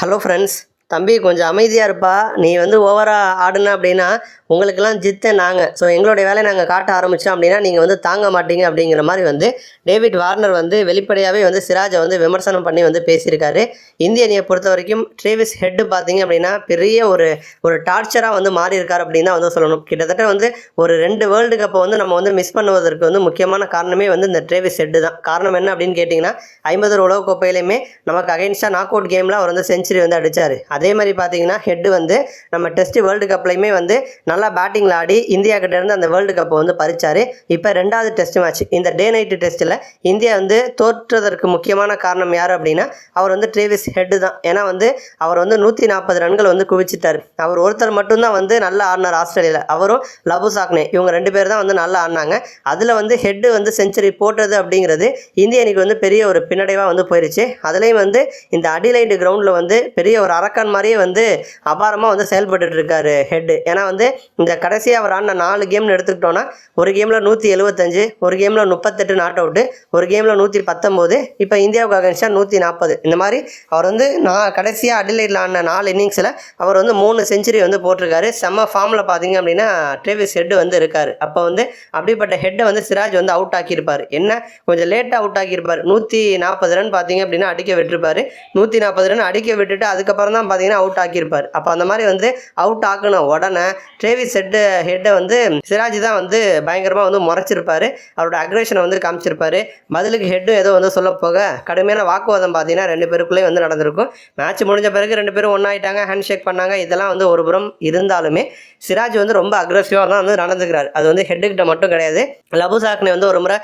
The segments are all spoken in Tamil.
ஹலோ ஃப்ரெண்ட்ஸ் தம்பி கொஞ்சம் அமைதியாக இருப்பா. நீ வந்து ஓவராக ஆடுன அப்படின்னா உங்களுக்கெல்லாம் ஜித்த நாங்கள் ஸோ எங்களுடைய வேலையை நாங்கள் காட்ட ஆரம்பித்தோம் அப்படின்னா நீங்கள் வந்து தாங்க மாட்டீங்க அப்படிங்கிற மாதிரி வந்து டேவிட் வார்னர் வந்து வெளிப்படையாகவே வந்து சிராஜை வந்து விமர்சனம் பண்ணி வந்து பேசியிருக்காரு. இந்திய அணியை பொறுத்த வரைக்கும் ட்ரேவிஸ் ஹெட்டு பார்த்தீங்க அப்படின்னா பெரிய ஒரு ஒரு டார்ச்சராக வந்து மாறி இருக்கார் அப்படின்னு தான் வந்து சொல்லணும். கிட்டத்தட்ட வந்து ஒரு ரெண்டு வேர்ல்டு கப்பை வந்து நம்ம வந்து மிஸ் பண்ணுவதற்கு வந்து முக்கியமான காரணமே வந்து இந்த ட்ரேவிஸ் ஹெட்டு தான். காரணம் என்ன அப்படின்னு கேட்டிங்கன்னா ஐம்பது உலக கோப்பையிலையுமே நமக்கு அகைன்ஸ்டாக நாக் அவுட் கேமில் அவர் வந்து செஞ்சுரி வந்து அடித்தார் அதே மாதிரி பார்த்தீங்கன்னா ஹெட்டு வந்து நம்ம டெஸ்ட் வேர்ல்டு கப்லையுமே வந்து நல்லா பேட்டிங்கில் ஆடி இந்தியா கிட்டேருந்து அந்த வேர்ல்டு கப்பை வந்து பறிச்சார். இப்போ ரெண்டாவது டெஸ்ட் மேட்ச் இந்த டே நைட்டு டெஸ்ட்டில் இந்தியா வந்து தோற்றதற்கு முக்கியமான காரணம் யார் அப்படின்னா அவர் வந்து ட்ரேவிஸ் ஹெட்டு தான். ஏன்னா வந்து அவர் வந்து நூற்றி நாற்பது ரன்கள் வந்து குவிச்சிட்டார். அவர் ஒருத்தர் மட்டும்தான் வந்து நல்லா ஆடினார் ஆஸ்திரேலியாவில் அவரும் லபு சாக்னே. இவங்க ரெண்டு பேர் தான் வந்து நல்லா ஆடினாங்க. அதில் வந்து ஹெட்டு வந்து செஞ்சுரி போட்டது அப்படிங்கிறது இந்திய அணிக்கு வந்து பெரிய ஒரு பின்னடைவாக வந்து போயிருச்சு. அதுலேயும் வந்து இந்த அடிலைடு கிரவுண்டில் வந்து பெரிய ஒரு அரக்கன் மாதிரியே வந்து அபாரமாக வந்து செயல்பட்டுட்டு இருக்காரு ஹெட்டு ஏன்னா வந்து இந்த கடைசியாக அவர் ஆடின நாலு கேம்னு எடுத்துக்கிட்டோன்னா ஒரு கேமில் நூற்றி எழுபத்தஞ்சு ஒரு கேமில் முப்பத்தெட்டு நாட் அவுட்டு ஒரு கேமில் நூற்றி பத்தொம்போது இப்போ இந்தியாவுக்கு அகேன்ஸ்டாக நூற்றி நாற்பது இந்த மாதிரி அவர் வந்து நான் கடைசியாக அடிலைடில் ஆடின நாலு இன்னிங்ஸில் அவர் வந்து மூணு செஞ்சுரி வந்து போட்டிருக்காரு. செம்ம ஃபார்மில் பார்த்தீங்க அப்படின்னா ட்ரேவிஸ் ஹெட் வந்து இருக்கார். அப்போ வந்து அப்படிப்பட்ட ஹெட்டை வந்து சிராஜ் வந்து அவுட் ஆக்கியிருப்பார். என்ன? கொஞ்சம் லேட்டாக அவுட் ஆக்கியிருப்பார். நூற்றி நாற்பது ரன் பார்த்தீங்க அப்படின்னா அடிக்க விட்டுருப்பார். நூற்றி நாற்பது ரன் அடிக்க விட்டுட்டு அதுக்கப்புறம் தான் பார்த்தீங்கன்னா அவுட் ஆக்கியிருப்பார். அப்போ அந்த மாதிரி வந்து அவுட் ஆக்கின உடனே ட்ரேவிஸ் ஹெட்டு ஹெட்டை வந்து சிராஜ் தான் வந்து பயங்கரமாக வந்து முறைச்சிருப்பார். அவரோட அக்ரேஷனை வந்து காமிச்சிருப்பாரு. பதிலுக்கு ஹெட்டும் ஏதோ வந்து சொல்ல போக கடுமையான வாக்குவாதம் பார்த்தீங்கன்னா ரெண்டு பேருக்குள்ளேயும் வந்து நடந்திருக்கும். மேட்ச் முடிஞ்ச பிறகு ரெண்டு பேரும் ஒன்றாயிட்டாங்க ஹேண்ட் ஷேக் பண்ணாங்க. இதெல்லாம் வந்து ஒரு புறம் இருந்தாலுமே சிராஜ் வந்து ரொம்ப அக்ரெசிவாக தான் வந்து நடந்துக்கிறார். அது வந்து ஹெட்டுக்கிட்ட மட்டும் கிடையாது. லபு சாக்னே வந்து ஒரு முறை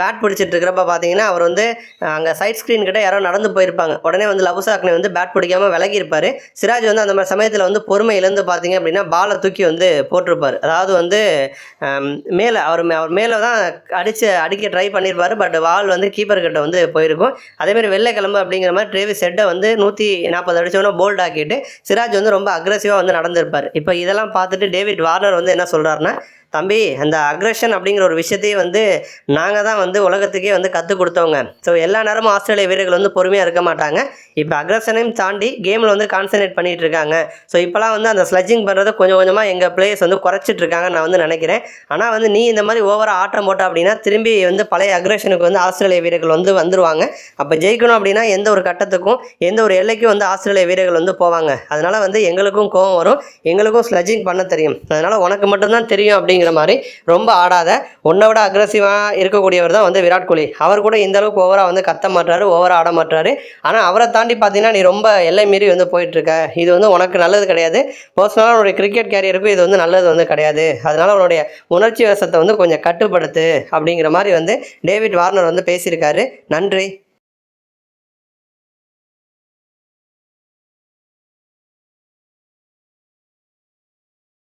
பேட் பிடிச்சிட்டு இருக்கிறப்ப பார்த்தீங்கன்னா அவர் வந்து அங்கே சைட் ஸ்க்ரீன் கிட்ட யாரோ நடந்து போயிருப்பாங்க. உடனே வந்து லபு சாக்னே வந்து பேட் பிடிக்காம விலகி இருப்பார் சிராஜ் வந்து அந்த மாதிரி சமயத்தில் வந்து பொறுமை இழந்து பார்த்தீங்க அப்படின்னா பாலை தூக்கி வந்து போட்டிருப்பார். அதாவது வந்து மேலே அவர் மே- அவர் மேலே தான் அடித்து அடிக்க ட்ரை பண்ணியிருப்பார் பட் வால் வந்து கீப்பர் கிட்ட வந்து போயிருக்கும். அதேமாதிரி வெள்ளை கிளம்பு அப்படிங்கிற மாதிரி ட்ரேவிஸ் செட்டை வந்து நூற்றி நாற்பது அடிச்சோன்னா போல்ட் ஆக்கிட்டு சிராஜ் வந்து ரொம்ப அக்ரஸிவாக வந்து நடந்திருப்பார். இப்போ இதெல்லாம் பார்த்துட்டு டேவிட் வார்னர் வந்து என்ன சொல்கிறாருன்னா தம்பி அந்த அக்ரஷன் அப்படிங்கிற ஒரு விஷயத்தையே வந்து நாங்கள் தான் வந்து உலகத்துக்கே வந்து கற்றுக் கொடுத்தவங்க. ஸோ எல்லா நேரமும் ஆஸ்திரேலிய வீரர்கள் வந்து பொறுமையாக இருக்க மாட்டாங்க. இப்போ அக்ரஷனையும் தாண்டி கேமில் வந்து கான்சன்ட்ரேட் பண்ணிட்டு இருக்காங்க. ஸோ இப்போலாம் வந்து அந்த ஸ்லஜிங் பண்ணுறதை கொஞ்சம் கொஞ்சமாக எங்கள் பிளேயர்ஸ் வந்து குறைச்சிட்டு இருக்காங்க நான் வந்து நினைக்கிறேன். ஆனால் வந்து நீ இந்த மாதிரி ஓவராக ஆட்டம் போட்ட அப்படின்னா திரும்பி வந்து பழைய அக்ரஷனுக்கு வந்து ஆஸ்திரேலிய வீரர்கள் வந்து வந்துருவாங்க. அப்போ ஜெயிக்கணும் அப்படின்னா எந்த ஒரு கட்டத்துக்கும் எந்த ஒரு எல்லைக்கும் வந்து ஆஸ்திரேலிய வீரர்கள் வந்து போவாங்க. அதனால் வந்து எங்களுக்கும் கோவம் வரும். எங்களுக்கும் ஸ்லஜிங் பண்ண தெரியும். அதனால் உனக்கு மட்டும்தான் தெரியும் அப்படிங்கிற மாதிரி ரொம்ப ஆடாத உன்னை விட அக்ரஸிவாக இருக்கக்கூடியவர் தான் வந்து விராட் கோலி. அவர் கூட இந்த அளவுக்கு ஓவராக வந்து கத்த மாட்டாரு ஓவராக ஆட மாட்டாரு ஆனால் அவரை தாண்டி பார்த்தீங்கன்னா நீ ரொம்ப எல்லை மீறி வந்து போயிட்டுருக்க. இது வந்து உனக்கு நல்லது கிடையாது. பர்சனலாக உன்னுடைய கிரிக்கெட் கேரியருக்கும் இது வந்து நல்லது வந்து கிடையாது. அதனால் உன்னுடைய உணர்ச்சி வசத்தை வந்து கொஞ்சம் கட்டுப்படுத்து அப்படிங்கிற மாதிரி வந்து டேவிட் வார்னர் வந்து பேசியிருக்காரு. நன்றி.